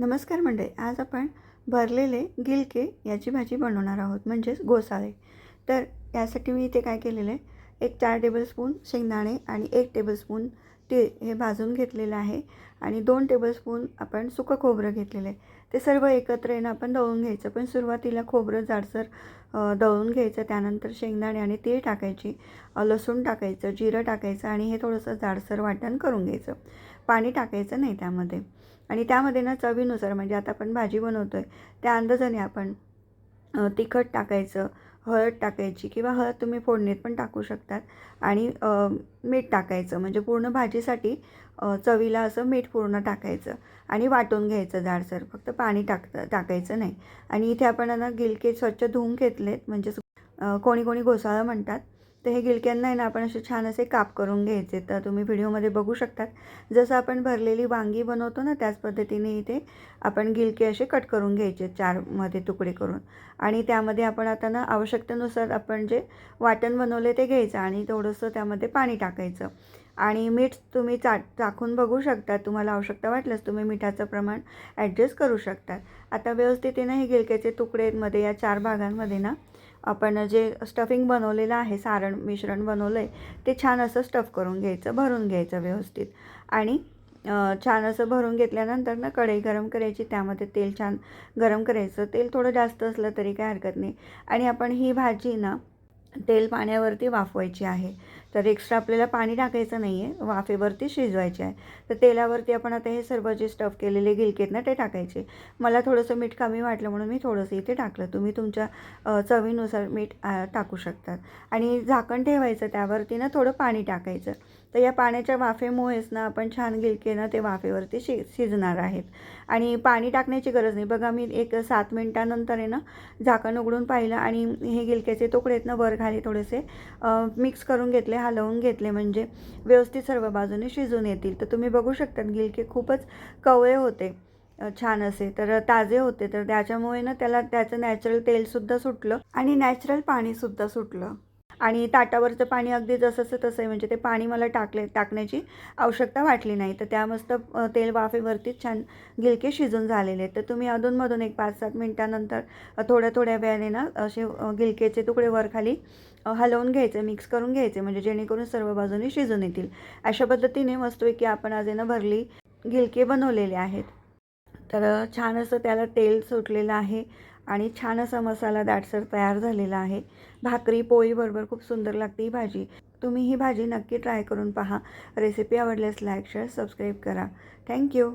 नमस्कार मंडळी आज आपण भरलेले गिलके याची भाजी बनवणार आहोत म्हणजेच गोसाळे. तर यासाठी मी इथे काय केलेलं आहे एक चार टेबलस्पून शेंगदाणे आणि एक टेबलस्पून तीळ हे भाजून घेतलेलं आहे आणि दोन टेबलस्पून आपण सुकं खोबरं घेतलेलं आहे. ते सर्व एकत्र येणं आपण दळून घ्यायचं पण सुरुवातीला खोबरं जाडसर दळून घ्यायचं त्यानंतर शेंगदाणे आणि तीळ टाकायची लसूण टाकायचं जिरं टाकायचं आणि हे थोडंसं जाडसर वाटण करून घ्यायचं. पाणी टाकायचं नाही त्यामध्ये. आणि त्यामध्ये ना चवीनुसार म्हणजे आता आपण भाजी बनवतो आहे त्या अंदाजाने आपण तिखट टाकायचं हळद टाकायची किंवा हळद तुम्ही फोडणीत पण टाकू शकतात आणि मीठ टाकायचं. म्हणजे पूर्ण भाजीसाठी चवीला असं मीठ पूर्ण टाकायचं आणि वाटून घ्यायचं जाडसर. फक्त पाणी टाकतं टाकायचं नाही. आणि इथे आपण ना गिलके स्वच्छ धुवून घेतलेत. म्हणजे कोणी कोणी घोसाळं म्हणतात. तर हे गिलक्यांना आहे ना आपण असे छान असे काप करून घ्यायचे. तर तुम्ही व्हिडिओमध्ये बघू शकतात. जसं आपण भरलेली वांगी बनवतो ना त्याच पद्धतीने इथे आपण गिलके असे कट करून घ्यायचे चारमध्ये तुकडे करून. आणि त्यामध्ये आपण आता ना आवश्यकतेनुसार आपण जे वाटण बनवले ते घ्यायचं आणि थोडंसं त्यामध्ये पाणी टाकायचं. आणि मीठ तुम्ही चा चाखून बघू शकता. तुम्हाला आवश्यकता वाटल्यास तुम्ही मिठाचं प्रमाण ॲडजस्ट करू शकतात आता व्यवस्थितीनं हे गिलक्याचे तुकडेमध्ये या चार भागांमध्ये ना आपण जे स्टफिंग बनवलेलं आहे सारण मिश्रण बनवलं आहे ते छान असं स्टफ करून घ्यायचं भरून घ्यायचं व्यवस्थित. आणि छान असं भरून घेतल्यानंतर ना कढई गरम करायची त्यामध्ये तेल छान गरम करायचं. तेल थोडं जास्त असलं तरी काय हरकत नाही. आणि आपण ही भाजी ना तेल पाण्यावरती वाफवायची आहे. तर एक्स्ट्रा आपल्याला पाणी टाकायचं नाही आहे वाफेवरती शिजवायचे आहे. तर तेलावरती आपण आता हे सर्व जे स्टफ केलेले गिलकेत ना ते टाकायचे. मला थोडंसं मीठ कमी वाटलं म्हणून मी थोडंसं इथे टाकलं. तुम्ही तुमच्या चवीनुसार मीठ टाकू शकतात आणि झाकण ठेवायचं त्यावरती ना थोडं पाणी टाकायचं. तर या पाण्याच्या वाफेमुळेच ना आपण छान गिलके ना ते वाफेवरती शि शिजणार आहेत. आणि पाणी टाकण्याची गरज नाही. बघा मी एक सात मिनटानंतर आहे ना झाकण उघडून पाहिलं आणि हे गिलक्याचे तुकडे आहेत ना वर खाली थोडेसे मिक्स करून घेतले. हलवून घेतले म्हणजे व्यवस्थित सर्व बाजूने शिजून येतील. तर तुम्ही बघू शकता गिलके खूपच कवळे होते छान असे. तर ताजे होते. तर त्याच्यामुळे ना त्याला त्याचं नॅचरल तेलसुद्धा सुटलं आणि नॅचरल पाणीसुद्धा सुटलं. आणि ताटावरचं पाणी अगदी जसंचं तसं आहे म्हणजे ते पाणी मला टाकले टाकण्याची आवश्यकता वाटली नाही. तर त्या मस्त तेल वाफेवरतीच छान गिलके शिजून झालेले आहेत. तर तुम्ही अधूनमधून एक पाच सात मिनटानंतर थोड्या थोड्या वेळाने ना असे गिलकेचे तुकडे वर खाली हलवून घ्यायचे मिक्स करून घ्यायचे म्हणजे जेणेकरून सर्व बाजूने शिजून येतील. अशा पद्धतीने मस्तपैकी आपण आज ना भरली गिलके बनवलेले आहेत. तर छान असं त्याला तेल सुटलेलं आहे. आणि छान असा मसाला दाटसर तयार झालेला आहे. भाकरी पोळीबरोबर खूप सुंदर लागते ही भाजी. तुम्ही ही भाजी नक्की ट्राय करून पहा. रेसिपी आवडल्यास लाईक शेअर सबस्क्राईब करा. Thank you.